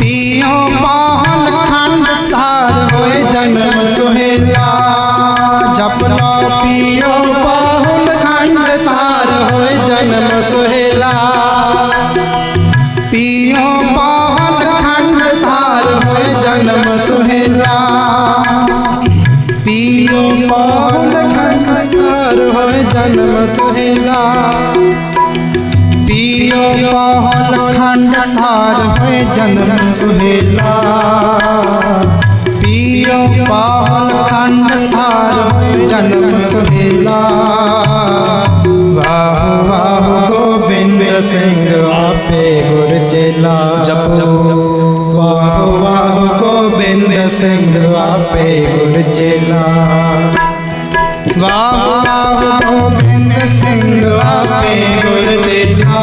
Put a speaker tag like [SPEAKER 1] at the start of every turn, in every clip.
[SPEAKER 1] पियो पाहल खंड धार होए जन्म जन्म सुहेला। पियो पाहल खंड थार जन्म सुहेला। वाह वाह, गोविंद सिंह आपे गुर चेला। जपो वाह वाह, गोविंद सिंह आपे गुर चेला। वाह वाह, गोविंद सिंह आपे गुर चेला।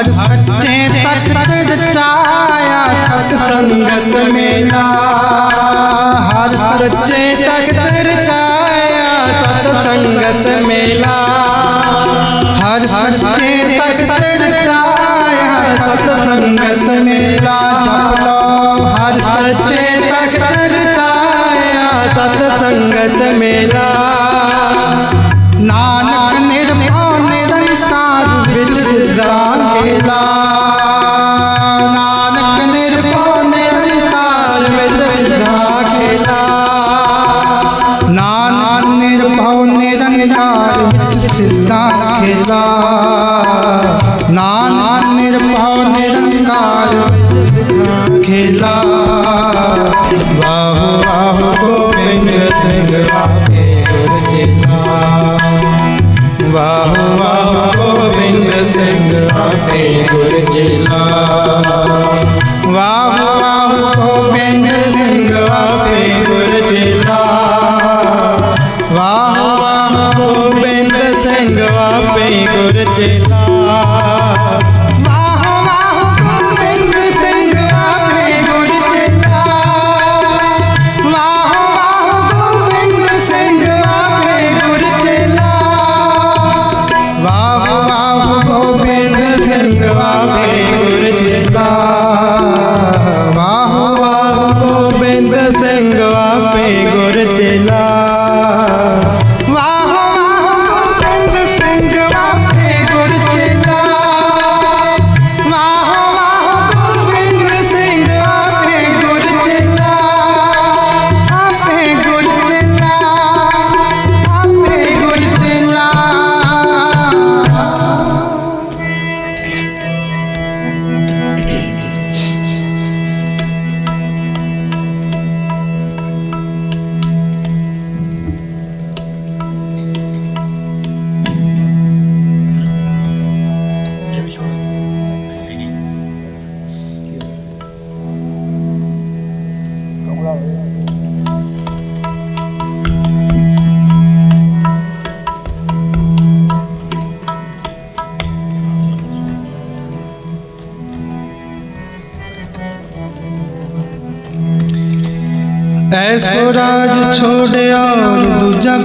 [SPEAKER 1] हर सच्चे तख्त रचाया सत्संगत मेरा हर सच्चे तख्त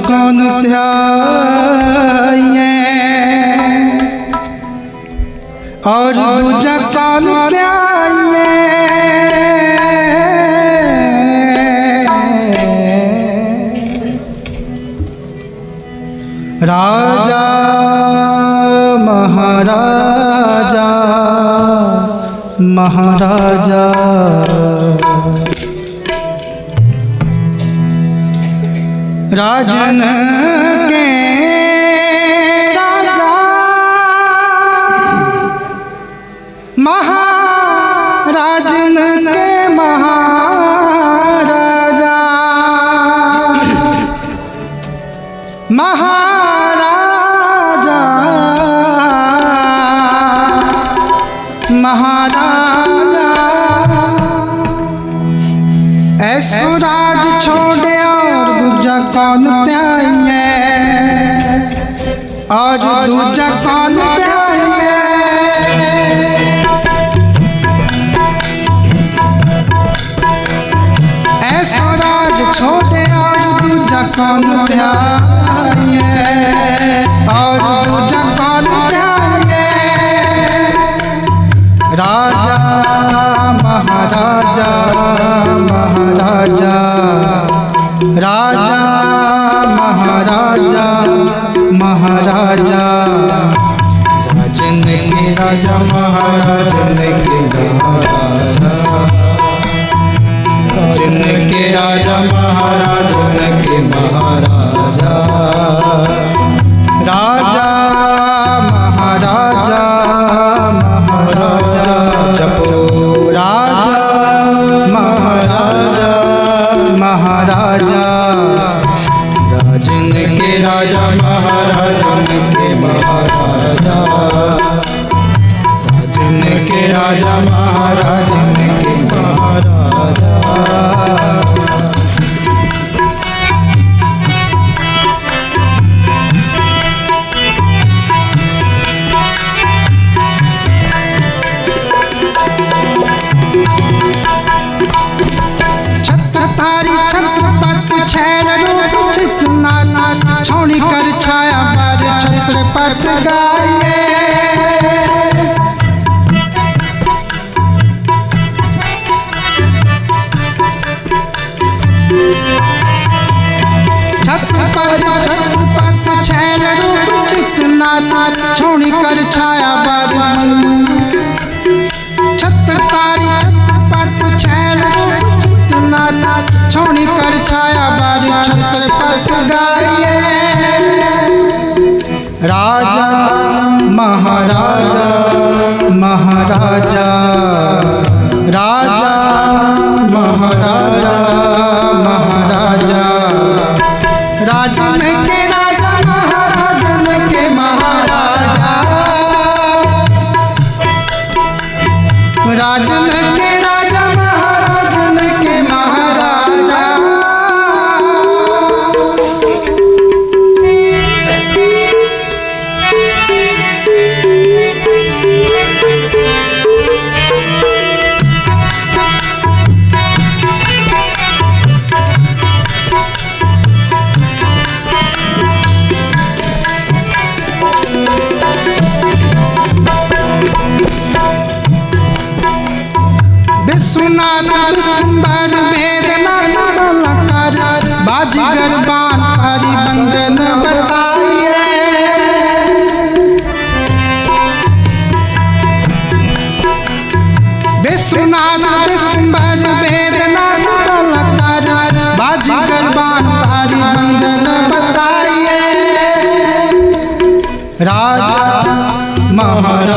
[SPEAKER 1] कौन त्याय और दूजा कौन त्याय राजा महाराजा महाराजा। राजन। छोटे आज दूजा कौन प्यार और दूजा राजा महाराजन के राजा जिनके राजा महाराजन के महाराज। राजा महाराज।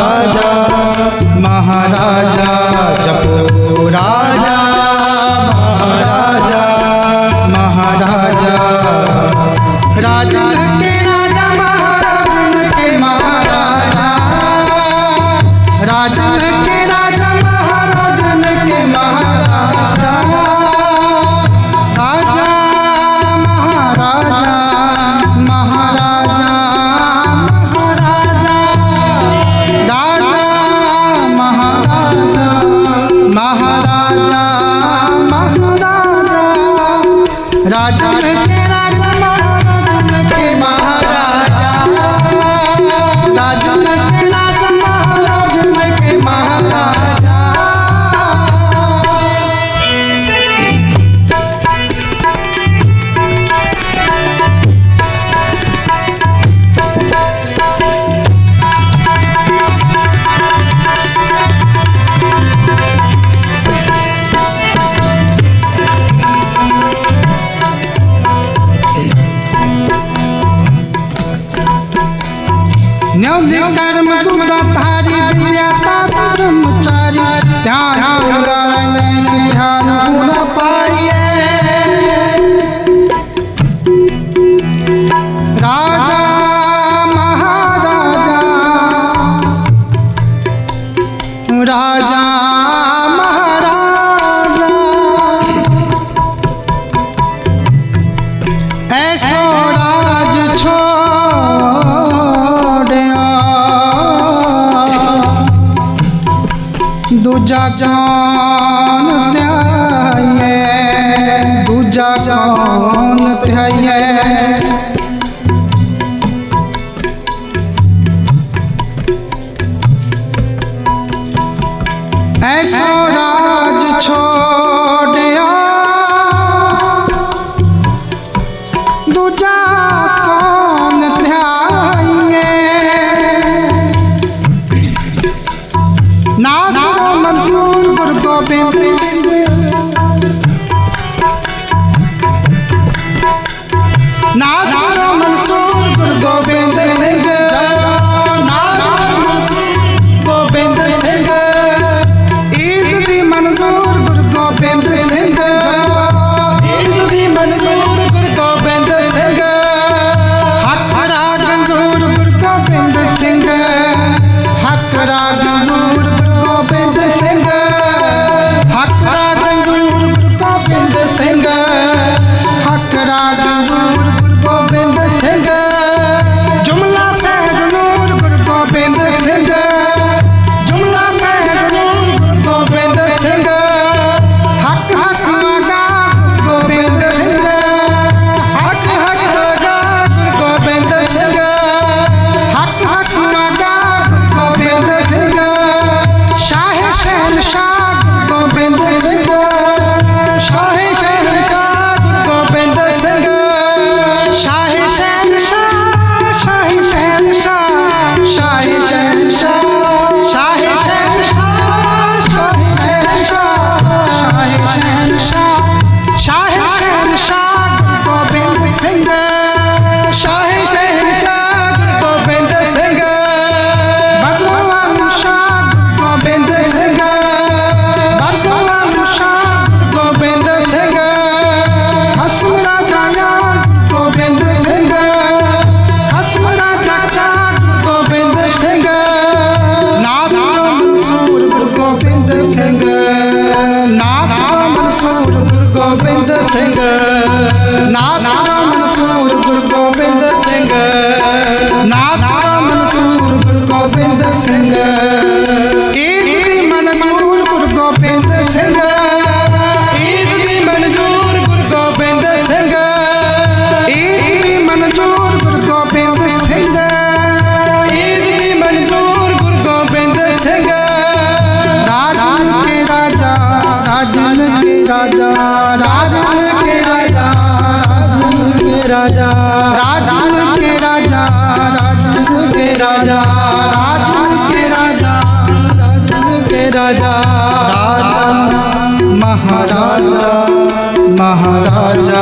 [SPEAKER 1] विधि कर्म दूता थारी ब्रह्मचारी ध्यान जाग जा महाराजा महाराजा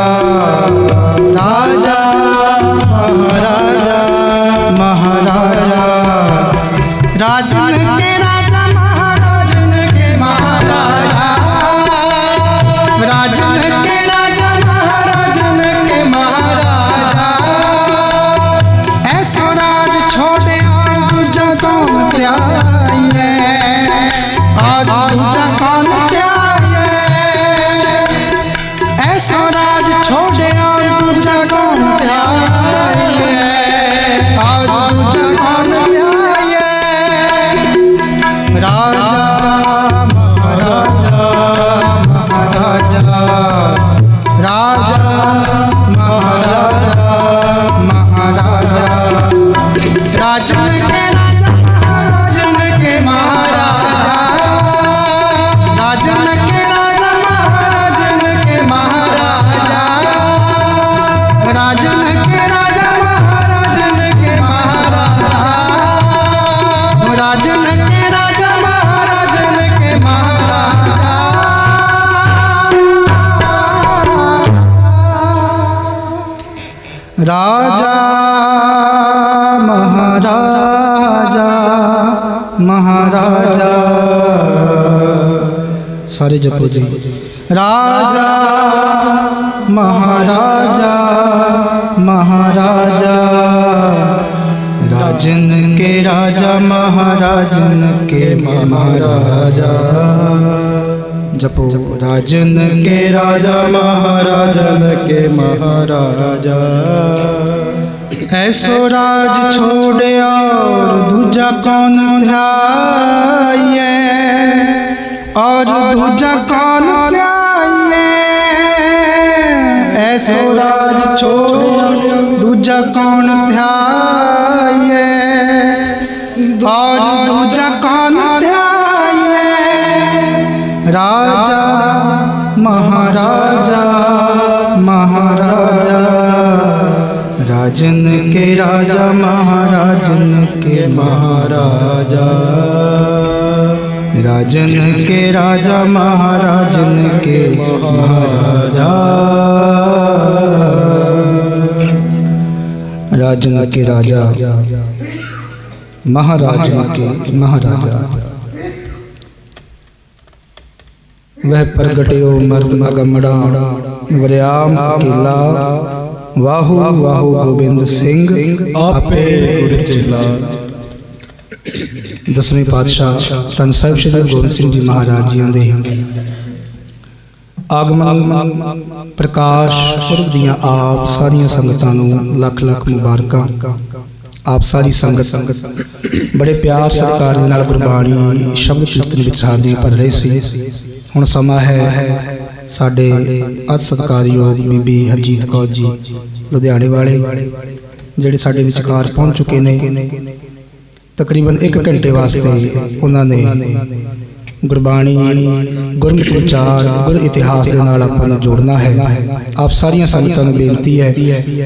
[SPEAKER 1] राजा महाराजा महाराजा राजा स्वराज छोड़े और दूजा कौन त्याए और सारे जपो जी। राजा, महाराजा महाराजा, राजन के राजा, महाराजन के महाराजा। जपो। राजन के राजा, महाराजन के महाराजा। ऐसो राज छोड़े और दूजा कौन ध्या और दूजा कौन प्याए ऐसो राज छोड़े दूजा कौन ध्याए और दूजा कौन ध्याए राजा महाराजा महाराजा। राजन के राजा महाराजन के महाराजा। राजन के राजा महाराजन के महाराजा। राजन के राजा महाराजन के महाराजा। वह प्रगटियो मर्द मगमड़ा, वरियाम अकेला वाहु वाहु गोविंद
[SPEAKER 2] सिंह, आपे गुरचिला
[SPEAKER 1] ਦਸਵੇਂ ਪਾਤਸ਼ਾਹ ਤਨ ਸਾਹਿਬ ਸ੍ਰੀ ਗੁਰੂ ਗੋਬਿੰਦ ਸਿੰਘ ਜੀ ਮਹਾਰਾਜ ਜੀਆਂ ਦੇ ਆਗਮਨ ਪ੍ਰਕਾਸ਼ ਪੁਰਬ ਦੀਆਂ ਆਪ ਸਾਰੀਆਂ ਸੰਗਤਾਂ ਨੂੰ ਲੱਖ ਲੱਖ ਮੁਬਾਰਕਾਂ। ਆਪ ਸਾਰੀ ਸੰਗਤ ਬੜੇ ਪਿਆਰ ਸਤਿਕਾਰ ਦੇ ਨਾਲ ਗੁਰਬਾਣੀ ਸ਼ਬਦ ਕੀਰਤਨ ਵਿੱਚ ਹਾਜ਼ਰੀਆਂ ਭਰ ਰਹੇ ਸੀ। ਹੁਣ ਸਮਾਂ ਹੈ ਸਾਡੇ ਅਤ ਸਤਿਕਾਰਯੋਗ ਬੀਬੀ ਹਰਜੀਤ ਕੌਰ ਜੀ, ਲੁਧਿਆਣੇ ਵਾਲੇ, ਜਿਹੜੇ ਸਾਡੇ ਵਿਚਕਾਰ ਪਹੁੰਚ ਚੁੱਕੇ ਨੇ। ਤਕਰੀਬਨ 1 ਘੰਟੇ ਵਾਸਤੇ ਉਹਨਾਂ ਨੇ ਗੁਰਬਾਣੀ ਗੁਰਮਤਿ ਵਿਚਾਰ ਗੁਰ ਇਤਿਹਾਸ ਦੇ ਨਾਲ ਆਪਾਂ ਨੂੰ ਜੋੜਨਾ ਹੈ ਆਪ ਸਾਰੀਆਂ ਸੰਗਤਾਂ ਨੂੰ ਬੇਨਤੀ ਹੈ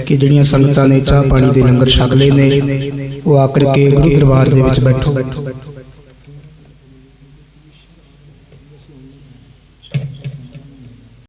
[SPEAKER 1] ਕਿ ਜਿਹੜੀਆਂ ਸੰਗਤਾਂ ਨੇ ਚਾਹ ਪਾਣੀ ਦੇ ਲੰਗਰ ਛਕ ਲਏ ਨੇ ਉਹ ਆਕਰ ਕੇ ਗੁਰੂ ਦਰਬਾਰ ਦੇ ਵਿੱਚ ਬੈਠੋ